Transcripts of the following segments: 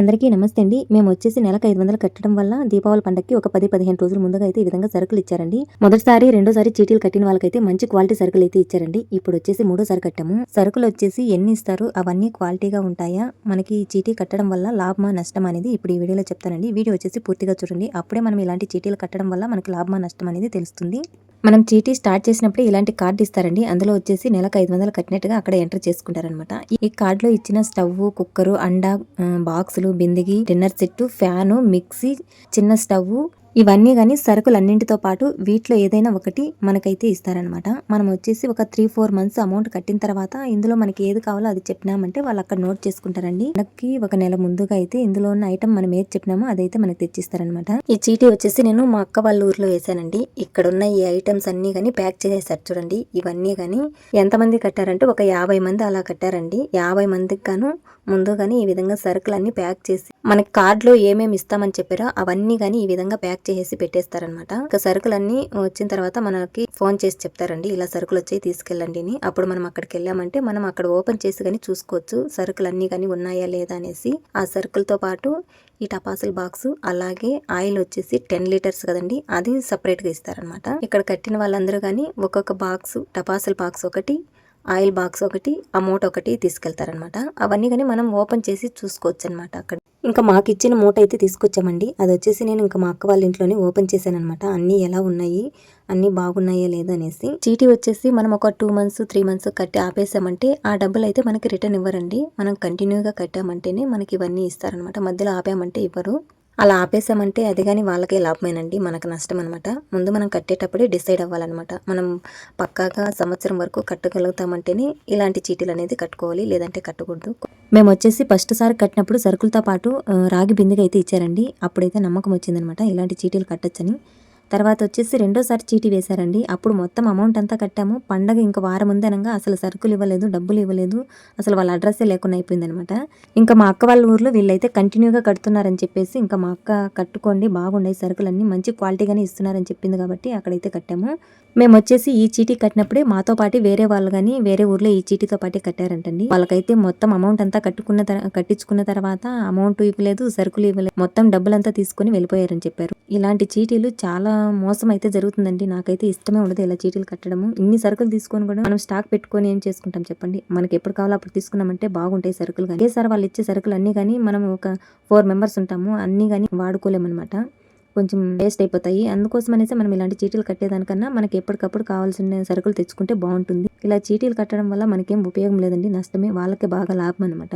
అందరికీ నమస్తే అండి. మేము వచ్చేసి నెలకు ఐదు వందలు కట్టడం వల్ల దీపావళి పండగకి ఒక పది పదిహేను రోజుల ముందుగా అయితే ఈ విధంగా సరుకులు ఇచ్చారండి. మొదటిసారి రెండోసారి చీటీలు కట్టిన వాళ్ళకైతే మంచి క్వాలిటీ సరుకులు అయితే ఇచ్చారండి. ఇప్పుడు వచ్చేసి మూడోసారి కట్టాము. సరుకులు వచ్చేసి ఎన్ని ఇస్తారు? అవన్నీ క్వాలిటీగా ఉంటాయా? మనకి ఈ చీటీ కట్టడం వల్ల లాభమా నష్టం అనేది ఇప్పుడు ఈ వీడియోలో చెప్తానండి. వీడియో వచ్చేసి పూర్తిగా చూడండి. అప్పుడే మనం ఇలాంటి చీటీలు కట్టడం వల్ల మనకి లాభమా నష్టం అనేది తెలుస్తుంది. మనం చీటీ స్టార్ట్ చేసినప్పుడు ఇలాంటి కార్డు ఇస్తారండి. అందులో వచ్చేసి నెలకు ఐదు వందలు కట్టినట్టుగా అక్కడ ఎంటర్ చేసుకుంటారనమాట ఈ కార్డులో ఇచ్చిన స్టవ్ కుక్కరు అండా బాక్సులు బిందిగి డిన్నర్ సెట్ ఫ్యాను మిక్సీ చిన్న స్టవ్ ఇవన్నీ కానీ సరుకులు అన్నింటితో పాటు వీటిలో ఏదైనా ఒకటి మనకైతే ఇస్తారనమాట మనం వచ్చేసి ఒక త్రీ ఫోర్ మంత్స్ అమౌంట్ కట్టిన తర్వాత ఇందులో మనకి ఏది కావాలో అది చెప్పినామంటే వాళ్ళు అక్కడ నోట్ చేసుకుంటారండి. మనకి ఒక నెల ముందుగా అయితే ఇందులో ఉన్న ఐటమ్ మనం ఏది చెప్పినామో అదైతే మనకి తెచ్చిస్తారనమాట ఈ చీటీ వచ్చేసి నేను మా అక్క వాళ్ళ ఊర్లో వేసానండి ఇక్కడ ఉన్న ఈ ఐటమ్స్ అన్ని కానీ ప్యాక్ చేసేసారు చూడండి. ఇవన్నీ కానీ ఎంతమంది కట్టారంటే ఒక యాభై మంది అలా కట్టారండి. యాభై మందికి గాను ముందుగానే ఈ విధంగా సరుకులన్నీ ప్యాక్ చేసి మనకి కార్డులో ఏమేమి ఇస్తామని చెప్పారో అవన్నీ కానీ ఈ విధంగా ప్యాక్ చేసి పెట్టేస్తారనమాట ఇక సరుకులన్నీ వచ్చిన తర్వాత మనకి ఫోన్ చేసి చెప్తారండి ఇలా సరుకులు వచ్చాయి తీసుకెళ్ళండి అని. అప్పుడు మనం అక్కడికి వెళ్ళామంటే మనం అక్కడ ఓపెన్ చేసి కానీ చూసుకోవచ్చు సరుకులన్నీ కానీ ఉన్నాయా లేదా అనేసి. ఆ సరుకులతో పాటు ఈ టపాసుల బాక్స్ అలాగే ఆయిల్ వచ్చేసి టెన్ లీటర్స్ కదండి అది సపరేట్గా ఇస్తారనమాట ఇక్కడ కట్టిన వాళ్ళందరూ కానీ ఒక్కొక్క బాక్స్ టపాసుల బాక్స్ ఒకటి ఆయిల్ బాక్స్ ఒకటి అమౌంట్ ఒకటి తీసుకెళ్తారనమాట అవన్నీ కానీ మనం ఓపెన్ చేసి చూసుకోవచ్చు అనమాట అక్కడ. ఇంకా మాకు ఇచ్చిన మూట అయితే తీసుకొచ్చామండి. అది వచ్చేసి నేను ఇంకా మా అక్క వాళ్ళ ఇంట్లోనే ఓపెన్ చేశాను అనమాట అన్నీ ఎలా ఉన్నాయి అన్నీ బాగున్నాయా లేదా అనేసి. చీటీ వచ్చేసి మనం ఒక టూ మంత్స్ త్రీ మంత్స్ కట్టి ఆపేసామంటే ఆ డబ్బులు అయితే మనకి రిటర్న్ ఇవ్వరండి. మనం కంటిన్యూగా కట్టామంటేనే మనకి ఇవన్నీ ఇస్తారనమాట మధ్యలో ఆపామంటే ఇవ్వరు. అలా ఆపేసామంటే అది కానీ వాళ్ళకే లాభమేనండి మనకు నష్టం అనమాట ముందు మనం కట్టేటప్పుడే డిసైడ్ అవ్వాలన్నమాట మనం పక్కాగా సంవత్సరం వరకు కట్టగలుగుతామంటేనే ఇలాంటి చీటీలు అనేది కట్టుకోవాలి లేదంటే కట్టకూడదు. మేము వచ్చేసి ఫస్ట్ సారి కట్టినప్పుడు సరుకులతో పాటు రాగి బిందెగా అయితే ఇచ్చారండి. అప్పుడైతే నమ్మకం వచ్చిందనమాట ఇలాంటి చీటీలు కట్టొచ్చని. తర్వాత వచ్చేసి రెండోసారి చీటీ వేశారండి. అప్పుడు మొత్తం అమౌంట్ అంతా కట్టాము. పండగ ఇంకా వారం ఉందనగా అసలు సరుకులు ఇవ్వలేదు డబ్బులు ఇవ్వలేదు. అసలు వాళ్ళ అడ్రస్సే లేకుండా అయిపోయిందనమాట. ఇంకా మా అక్క వాళ్ళ ఊర్లో వీళ్ళైతే కంటిన్యూగా కడుతున్నారని చెప్పేసి ఇంకా మా అక్క కట్టుకోండి బాగున్నాయి సరుకులన్నీ మంచి క్వాలిటీగానే ఇస్తున్నారని చెప్పింది కాబట్టి అక్కడైతే కట్టాము. మేము వచ్చేసి ఈ చీటీ కట్టినప్పుడే మాతో పాటు వేరే వాళ్ళు కానీ వేరే ఊర్లో ఈ చీటీతో పాటే కట్టారంటండి. వాళ్ళకైతే మొత్తం అమౌంట్ అంతా కట్టుకున్న కట్టించుకున్న తర్వాత అమౌంట్ ఇవ్వలేదు సరుకులు ఇవ్వలేదు. మొత్తం డబ్బులంతా తీసుకొని వెళ్ళిపోయారని చెప్పారు. ఇలాంటి చీటీలు చాలా మోసం అయితే జరుగుతుందండి. నాకైతే ఇష్టమే ఉండదు ఇలా చీటీలు కట్టడము. ఇన్ని సరుకులు తీసుకొని కూడా మనం స్టాక్ పెట్టుకొని ఏం చేసుకుంటాం చెప్పండి. మనకి ఎప్పుడు కావాలో అప్పుడు తీసుకున్నామంటే బాగుంటాయి సరుకులు కానీ సార్ వాళ్ళు ఇచ్చే సరుకులు అన్ని కానీ మనం ఒక ఫోర్ మెంబర్స్ ఉంటాము. అన్ని కానీ వాడుకోలేమన్నమాట. కొంచెం వేస్ట్ అయిపోతాయి. అందుకోసం అనేసి మనం ఇలాంటి చీటీలు కట్టేదానికన్నా మనకి ఎప్పటికప్పుడు కావాల్సిన సరుకులు తెచ్చుకుంటే బాగుంటుంది. ఇలా చీటీలు కట్టడం వల్ల మనకేం ఉపయోగం లేదండి. నష్టమే. వాళ్ళకే బాగా లాభం అనమాట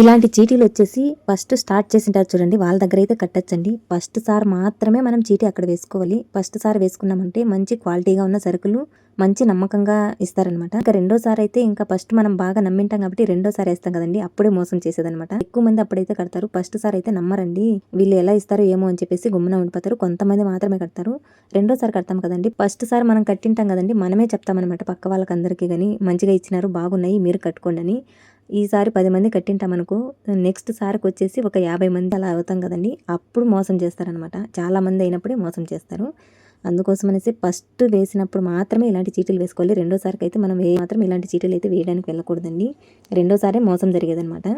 ఇలాంటి చీటీలు వచ్చేసి ఫస్ట్ స్టార్ట్ చేసింటారు చూడండి వాళ్ళ దగ్గర అయితే కట్టచ్చండి. ఫస్ట్ సార్ మాత్రమే మనం చీటీ అక్కడ వేసుకోవాలి. ఫస్ట్ సార్ వేసుకున్నామంటే మంచి క్వాలిటీగా ఉన్న సరుకులు మంచి నమ్మకంగా ఇస్తారనమాట ఇంకా రెండోసారి అయితే ఇంకా ఫస్ట్ మనం బాగా నమ్మింటాం కాబట్టి రెండోసారి వేస్తాం కదండి అప్పుడే మోసం చేసేదనమాట ఎక్కువ మంది అప్పుడైతే కడతారు ఫస్ట్ సారి అయితే నమ్మరండి. వీళ్ళు ఎలా ఇస్తారో ఏమో అని చెప్పేసి గుమ్మన ఉండిపోతారు కొంతమంది మాత్రమే కడతారు. రెండోసారి కడతాం కదండి ఫస్ట్ సారి మనం కట్టింటాం కదండి మనమే చెప్తామన్నమాట పక్క వాళ్ళకందరికీ కానీ మంచిగా ఇచ్చినారు బాగున్నాయి మీరు కట్టుకోండి అని. ఈసారి పది మంది కట్టింటామనుకో నెక్స్ట్ సారికి వచ్చేసి ఒక యాభై మంది అలా అవుతాం కదండి. అప్పుడు మోసం చేస్తారనమాట చాలా మంది అయినప్పుడే మోసం చేస్తారు. అందుకోసం అనేసి ఫస్ట్ వేసినప్పుడు మాత్రమే ఇలాంటి చీటీలు వేసుకోవాలి. రెండోసారికి అయితే మనం వే మాత్రం ఇలాంటి చీటీలు అయితే వేయడానికి వెళ్ళకూడదండి. రెండోసారి మోసం జరిగేదనమాట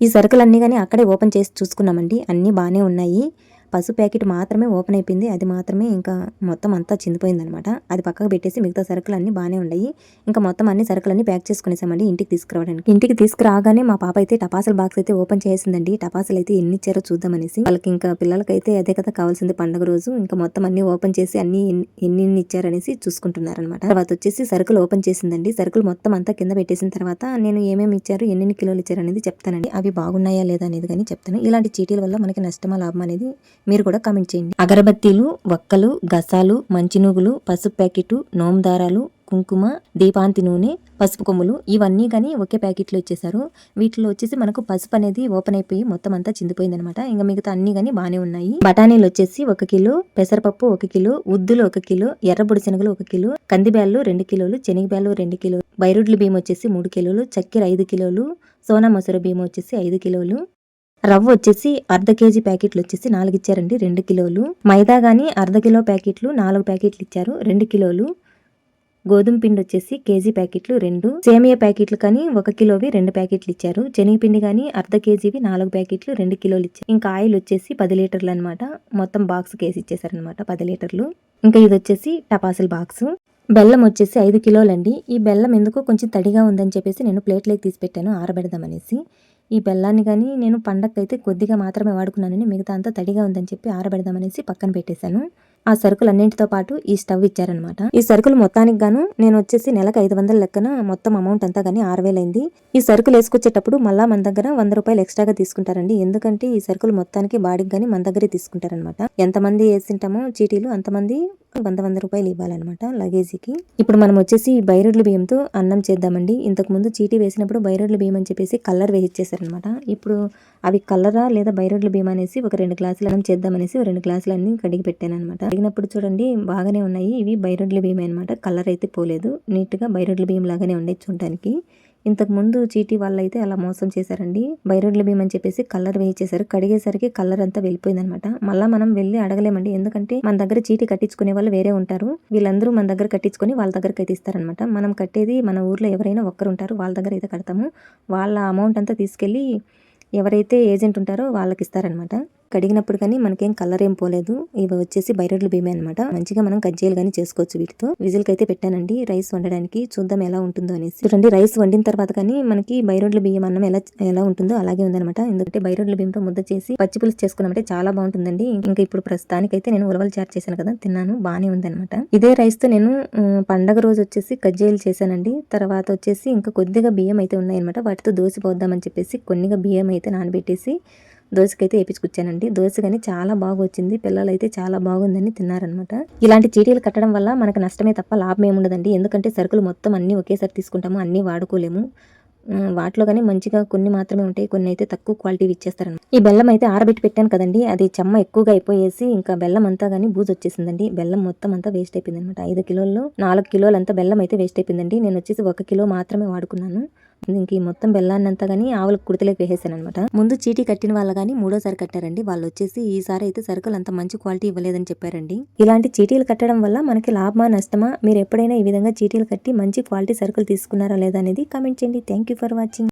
ఈ సరుకులన్నీ కానీ అక్కడే ఓపెన్ చేసి చూసుకున్నామండి. అన్నీ బాగానే ఉన్నాయి. పసుపు ప్యాకెట్ మాత్రమే ఓపెన్ అయిపోయింది. అది మాత్రమే ఇంకా మొత్తం అంతా చిందిపోయిందనమాట. అది పక్కకు పెట్టేసి మిగతా సరుకులు అన్నీ బాగానే ఉన్నాయి. ఇంకా మొత్తం అన్ని సరుకులన్నీ ప్యాక్ చేసుకునేసామండి ఇంటికి తీసుకురావడానికి. ఇంటికి తీసుకురాగానే మా పాప అయితే టపాసుల బాక్స్ అయితే ఓపెన్ చేసిందండి. టపాసులు అయితే ఎన్ని ఇచ్చారో చూద్దామనేసి. వాళ్ళకి ఇంకా పిల్లలకైతే అదే కదా కావాల్సింది పండుగ రోజు. ఇంకా మొత్తం అన్ని ఓపెన్ చేసి అన్ని ఎన్ని ఎన్ని ఇచ్చారనేసి చూసుకుంటున్నారనమాట. తర్వాత వచ్చేసి సరుకులు ఓపెన్ చేసిందండి. సరుకులు మొత్తం అంతా కింద పెట్టేసిన తర్వాత నేను ఏమేమి ఇచ్చారు ఎన్ని కిలోలు ఇచ్చారు అనేది చెప్తానండి. అవి బాగున్నాయా లేదా అనేది కానీ చెప్తాను. ఇలాంటి చీటీల వల్ల మనకి నష్టమా లాభం అనేది మీరు కూడా కామెంట్ చేయండి. అగరబత్తీలు వక్కలు గసాలు మంచినూగులు పసుపు ప్యాకెట్ నోమదారాలు కుంకుమ దీపాంతి నూనె పసుపు కొమ్ములు ఇవన్నీ కానీ ఒకే ప్యాకెట్లో ఇచ్చేసారు వీటిలో వచ్చేసి మనకు పసుపు అనేది ఓపెన్ అయిపోయి మొత్తం అంతా చిందిపోయింది అనమాట ఇంకా మిగతా అన్ని కానీ బాగానే ఉన్నాయి. బఠానీలు వచ్చేసి ఒక కిలో పెసరపప్పు ఒక కిలో ఉద్దులు ఒక కిలో ఎర్రబుడి శనగలు ఒక కిలో కందిబ్యాళ్ళు రెండు కిలోలు శనగబ్యాళ్ళు రెండు కిలోలు బైరుడ్ల బియ్యం వచ్చేసి మూడు కిలోలు చక్కెర ఐదు కిలోలు సోనా మసూర బియ్యం వచ్చేసి ఐదు కిలోలు రవ్వ వచ్చేసి అర్ధ కేజీ ప్యాకెట్లు వచ్చేసి నాలుగు ఇచ్చారండి రెండు కిలోలు. మైదా కానీ అర్ధ కిలో ప్యాకెట్లు నాలుగు ప్యాకెట్లు ఇచ్చారు రెండు కిలోలు. గోధుమ పిండి వచ్చేసి కేజీ ప్యాకెట్లు రెండు. సేమియా ప్యాకెట్లు కానీ ఒక కిలోవి రెండు ప్యాకెట్లు ఇచ్చారు. శనగపిండి కానీ అర్ధ కేజీవి నాలుగు ప్యాకెట్లు రెండు కిలోలు ఇచ్చారు. ఇంకా ఆయిల్ వచ్చేసి పది లీటర్లు అనమాట మొత్తం బాక్స్ కేసి ఇచ్చేసారనమాట పది లీటర్లు. ఇంకా ఇది వచ్చేసి టపాసుల బాక్స్. బెల్లం వచ్చేసి ఐదు కిలోలండి. ఈ బెల్లం ఎందుకో కొంచెం తడిగా ఉందని చెప్పేసి నేను ప్లేట్లోకి తీసి పెట్టాను ఆరబెడదామనేసి. ఈ బెల్లాన్ని కానీ నేను పండక్కైతే కొద్దిగా మాత్రమే వాడుకున్నానని మిగతా అంతా తడిగా ఉందని చెప్పి ఆరబెడదామనేసి పక్కన పెట్టేశాను. ఆ సరుకులు అన్నింటితో పాటు ఈ స్టవ్ ఇచ్చారనమాట ఈ సరుకులు మొత్తానికి గాను నేను వచ్చేసి నెలకు ఐదు వందల లెక్కన మొత్తం అమౌంట్ అంతా కానీ ఆరు వేలైంది ఈ సరుకులు వేసుకొచ్చేటప్పుడు మళ్ళా మన దగ్గర వంద రూపాయలు ఎక్స్ట్రాగా తీసుకుంటారండి. ఎందుకంటే ఈ సరుకులు మొత్తానికి బాడీకి కానీ మన దగ్గరే తీసుకుంటారనమాట ఎంతమంది వేసింటామో చీటీలు అంతమంది వంద వంద రూపాయలు ఇవ్వాలన్నమాట లగేజీకి ఇప్పుడు మనం వచ్చేసి బైరుడ్ల బైరడ్ల బియ్యంతో అన్నం చేద్దామండి. ఇంతకు ముందు చీటీ వేసినప్పుడు బైరడ్ల బియ్యం అని చెప్పేసి కలర్ వేయించేశారనమాట ఇప్పుడు అవి కలరా లేదా బైరడ్ల బియ్యం అనేసి ఒక రెండు గ్లాసులు అన్నం చేద్దామనేసి ఒక రెండు గ్లాసులు అన్ని కడిగి పెట్టాను అనమాట అడిగినప్పుడు చూడండి బాగానే ఉన్నాయి. ఇవి బైరడ్ల బియ్యం అనమాట కలర్ అయితే పోలేదు. నీట్గా బైరడ్ల బియ్యం లాగానే ఉండేది చూడడానికి. ఇంతకు ముందు చీటీ వాళ్ళు అయితే అలా మోసం చేశారండి. బైరోడ్ల భీమ్ అని చెప్పేసి కలర్ వేయించేశారు. కడిగేసరికి కలర్ అంతా వెళ్ళిపోయింది అనమాట మళ్ళీ మనం వెళ్ళి అడగలేమండి. ఎందుకంటే మన దగ్గర చీటీ కట్టించుకునే వాళ్ళు వేరే ఉంటారు. వీళ్ళందరూ మన దగ్గర కట్టించుకొని వాళ్ళ దగ్గరకి అయితే ఇస్తారనమాట మనం కట్టేది మన ఊర్లో ఎవరైనా ఒక్కరు ఉంటారు. వాళ్ళ దగ్గర అయితే కడతాము. వాళ్ళ అమౌంట్ అంతా తీసుకెళ్ళి ఎవరైతే ఏజెంట్ ఉంటారో వాళ్ళకి ఇస్తారనమాట కడిగినప్పుడు కానీ మనకేం కలర్ ఏం పోలేదు. ఇవి వచ్చేసి బైరడ్లు భీమే అనమాట మంచిగా మనం కజ్జీలు కానీ చేసుకోవచ్చు వీటితో. విజిల్ అయితే పెట్టానండి. రైస్ వండడానికి చూద్దాం ఎలా ఉంటుందో అనేసి. చూడండి రైస్ వండిన తర్వాత కానీ మనకి బైరడ్లు బియ్యం అన్నం ఎలా ఎలా ఉంటుందో అలాగే ఉందనమాట ఎందుకంటే బైరడ్ల బియ్యంతో ముద్ద చేసి పచ్చి పులుసు చేసుకున్నామంటే చాలా బాగుంటుందండి. ఇంకా ఇప్పుడు ప్రస్తుతానికైతే నేను ఉలవలు చారు చేశాను కదా తిన్నాను బాగానే ఉందనమాట ఇదే రైస్తో నేను పండగ రోజు వచ్చేసి కజ్జీలు చేశానండి. తర్వాత వచ్చేసి ఇంకా కొద్దిగా బియ్యం అయితే ఉన్నాయన్నమాట. వాటితో దోశ పోద్దామని చెప్పేసి కొన్నిగా బియ్యం అయితే నానబెట్టేసి దోశకైతే వేపించుకొచ్చానండి. దోశ కానీ చాలా బాగా వచ్చింది పిల్లలు అయితే చాలా బాగుందని తిన్నారనమాట ఇలాంటి చీటీలు కట్టడం వల్ల మనకు నష్టమే తప్ప లాభం ఏముండదండి ఎందుకంటే సరుకులు మొత్తం అన్నీ ఒకేసారి తీసుకుంటాము అన్నీ వాడుకోలేము. వాటిలో కానీ మంచిగా కొన్ని మాత్రమే ఉంటాయి. కొన్ని అయితే తక్కువ క్వాలిటీ ఇచ్చేస్తారనమాట ఈ బెల్లం అయితే ఆరబెట్టి పెట్టాను కదండి. అది చెమ్మ ఎక్కువగా అయిపోయేసి ఇంకా బెల్లం అంతా కానీ బూజు వచ్చేసిందండి. బెల్లం మొత్తం అంతా వేస్ట్ అయిపోయింది అనమాట ఐదు కిలోల్లో నాలుగు కిలోలు అంతా బెల్లం అయితే వేస్ట్ అయిపోయిందండి. నేను వచ్చేసి ఒక కిలో మాత్రమే వాడుకున్నాను. ఇంక ఈ మొత్తం బెల్లాన్నంతా కానీ ఆవులకు కుడితలోకి వేసేసాను అనమాట ముందు చీటీ కట్టిన వాళ్ళు కానీ మూడోసారి కట్టారండి. వాళ్ళు వచ్చేసి ఈసారి అయితే సరుకులు అంత మంచి క్వాలిటీ ఇవ్వలేదని చెప్పారండి. ఇలాంటి చీటీలు కట్టడం వల్ల మనకి లాభమా నష్టమా? మీరు ఎప్పుడైనా ఈ విధంగా చీటీలు కట్టి మంచి క్వాలిటీ సరుకులు తీసుకున్నారా లేదా అనేది కామెంట్ చేయండి. Thank for watching.